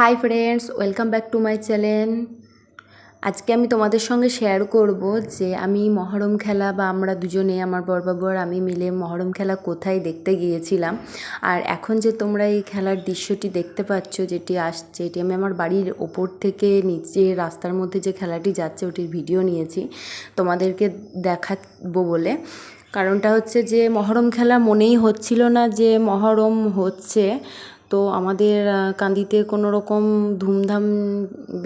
Hi friends welcome back to my channel আজকে আমি তোমাদের সঙ্গে শেয়ার করব যে আমি মহরম খেলা বা আমরা দুজনে, আমার বরবাবু আর আমি মিলে মহরম খেলা কোথায় দেখতে গিয়েছিলাম। আর এখন যে তোমরা এই খেলার দৃশ্যটি দেখতে পাচ্ছ, যেটি আসছে এটি আমি আমার বাড়ির ওপর থেকে নিচে রাস্তার মধ্যে যে খেলাটি যাচ্ছে, ওটির ভিডিও নিয়েছি, তোমাদেরকে দেখাবো বলে। কারণটা হচ্ছে যে মহরম খেলা মনেই হচ্ছিল না যে মহরম হচ্ছে। তো আমাদের কান্দিতে কোনো রকম ধুমধাম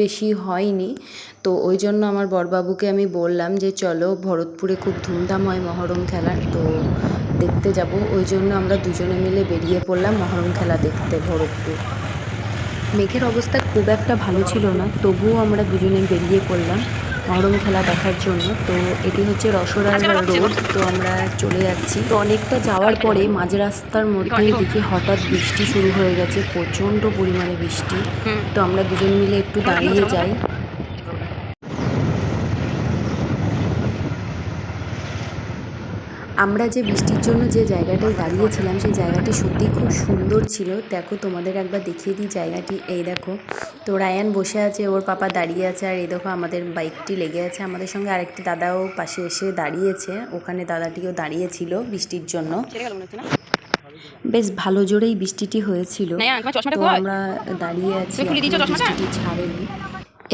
বেশি হয়নি। তো ওই জন্য আমার বরবাবুকে আমি বললাম যে, চলো ভরতপুরে খুব ধুমধাম হয় মহরম খেলার তো দেখতে যাব। ওই জন্য আমরা দুজনে মিলে বেরিয়ে পড়লাম মহরম খেলা দেখতে ভরতপুর। মেঘের অবস্থা খুব একটা ভালো ছিল না, তবুও আমরা দুজনে বেরিয়ে পড়লাম। মহরম খেলা দেখার জন্য। তো এটি হচ্ছে রসরার রোড। তো আমরা চলে যাচ্ছি। তো অনেকটা যাওয়ার পরে মাঝ রাস্তার মধ্যে দেখি হঠাৎ বৃষ্টি শুরু হয়ে গেছে প্রচণ্ড পরিমাণে বৃষ্টি। তো আমরা দুজন মিলে একটু দাঁড়িয়ে যাই। আমরা যে বৃষ্টির জন্য যে জায়গাটায় দাঁড়িয়েছিলাম সেই জায়গাটি সত্যিই খুব সুন্দর ছিল। দেখো তোমাদের একবার দেখিয়ে দিই জায়গাটি। এই দেখো তো রায়ান বসে আছে ওর পাপা দাঁড়িয়ে আছে আর এই দেখো আমাদের বাইকটি লেগে আছে। আমাদের সঙ্গে আরেকটি দাদাও পাশে এসে দাঁড়িয়েছে। ওখানে দাদাটিও দাঁড়িয়েছিল বৃষ্টির জন্য। বেশ ভালো জোরেই বৃষ্টিটি হয়েছিল। তো আমরা দাঁড়িয়ে আছি বৃষ্টিটি ছাড়েনি।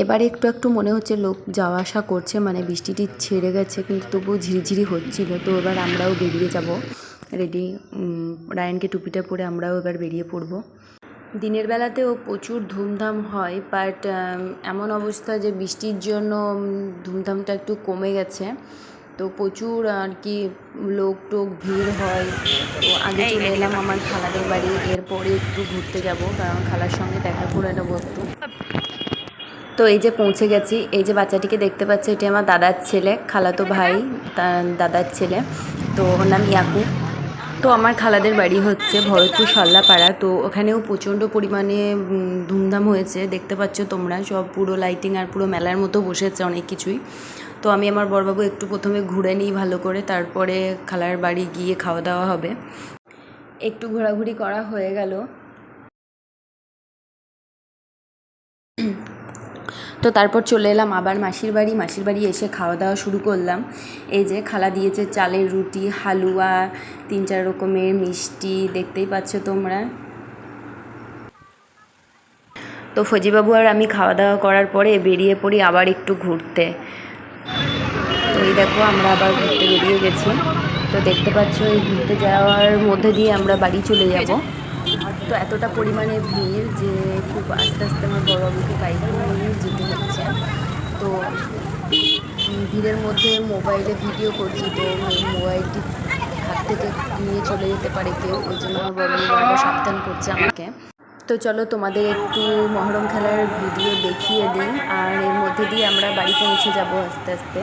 এবারে একটু একটু মনে হচ্ছে লোক যাওয়া আসা করছে মানে বৃষ্টিটি ছেড়ে গেছে কিন্তু তবুও ঝিরিঝিরি হচ্ছিল। তো এবার আমরাও বেরিয়ে যাব। রেডি রায়নকে টুপিটা পরে আমরাও এবার বেরিয়ে পড়ব। দিনের বেলাতেও প্রচুর ধুমধাম হয় বাট এমন অবস্থা যে বৃষ্টির জন্য ধুমধামটা একটু কমে গেছে। তো প্রচুর আর কি লোক টোক ভিড় হয়। তো আগে চলে এলাম আমার খালাদের বাড়ি এরপরে একটু ঘুরতে যাব কারণ খালার সঙ্গে দেখা করে নেব একটু। তো এই যে পৌঁছে গেছি, এই যে বাচ্চাটিকে দেখতে পাচ্ছি, এটি আমার দাদার ছেলে, খালাতো ভাই দাদার ছেলে। তো ওর নাম ইয়াকু তো আমার খালাদের বাড়ি হচ্ছে ভরতপুর সল্লাপাড়া তো ওখানেও প্রচণ্ড পরিমাণে ধুমধাম হয়েছে। দেখতে পাচ্ছ তোমরা, সব পুরো লাইটিং আর পুরো মেলার মতো বসেছে অনেক কিছুই। তো আমি আমার বরবাবু একটু প্রথমে ঘুরে নিই ভালো করে, তারপরে খালার বাড়ি গিয়ে খাওয়া দাওয়া হবে। একটু ঘোরাঘুরি করা হয়ে গেল। তো তারপর চলে এলাম আবার মাসির বাড়ি। মাসির বাড়ি এসে খাওয়া দাওয়া শুরু করলাম। এই যে খালা দিয়েছে চালের রুটি, হালুয়া, তিন চার রকমের মিষ্টি, দেখতেই পাচ্ছ তোমরা। তো ফজিবাবু আর আমি খাওয়া দাওয়া করার পরে বেরিয়ে পড়ি আবার একটু ঘুরতে। তো এই দেখো আমরা আবার ঘুরতে বেরিয়ে গেছি। তো দেখতে পাচ্ছ এই ঘুরতে যাওয়ার মধ্যে দিয়ে আমরা বাড়ি চলে যাব। তো এতটা পরিমাণে ভিড় যে খুব আস্তে আস্তে আমার বড়বাবুকে বাইকে নিয়ে যেতে হচ্ছে। তো ভিড়ের মধ্যে মোবাইলে ভিডিও করছি, তো মোবাইলটি হাত থেকে নিয়ে চলে যেতে পারে কেউ, ওই জন্য আমার বড় বড় সাবধান করছে আমাকে। তো চলো তোমাদের একটু মহরম খেলার ভিডিও দেখিয়ে দিই, আর এর মধ্যে দিয়ে আমরা বাড়ি পৌঁছে যাব আস্তে আস্তে।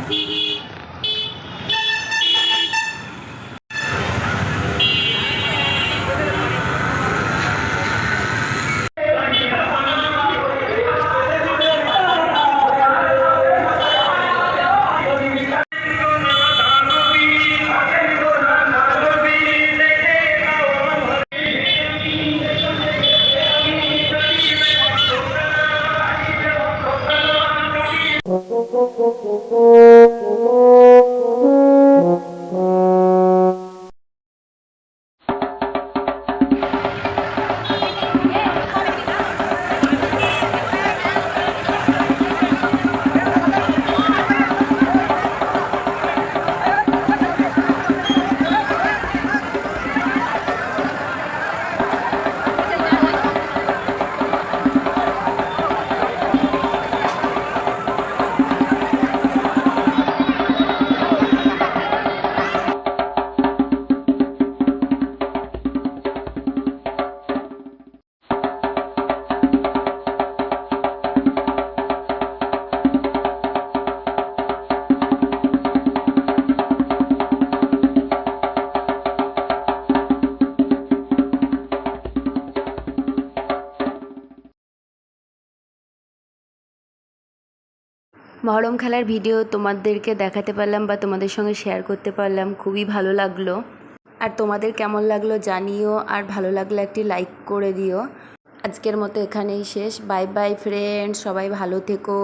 Senhor. মহরম খেলার ভিডিও তোমাদেরকে দেখাতে পারলাম বা তোমাদের সঙ্গে শেয়ার করতে পারলাম। খুবই ভালো লাগল। আর তোমাদের কেমন লাগল জানিও, আর ভালো লাগলে একটি লাইক করে দিও। আজকের মতো এখানেই শেষ। বাই বাই ফ্রেন্ডস সবাই ভালো থেকো।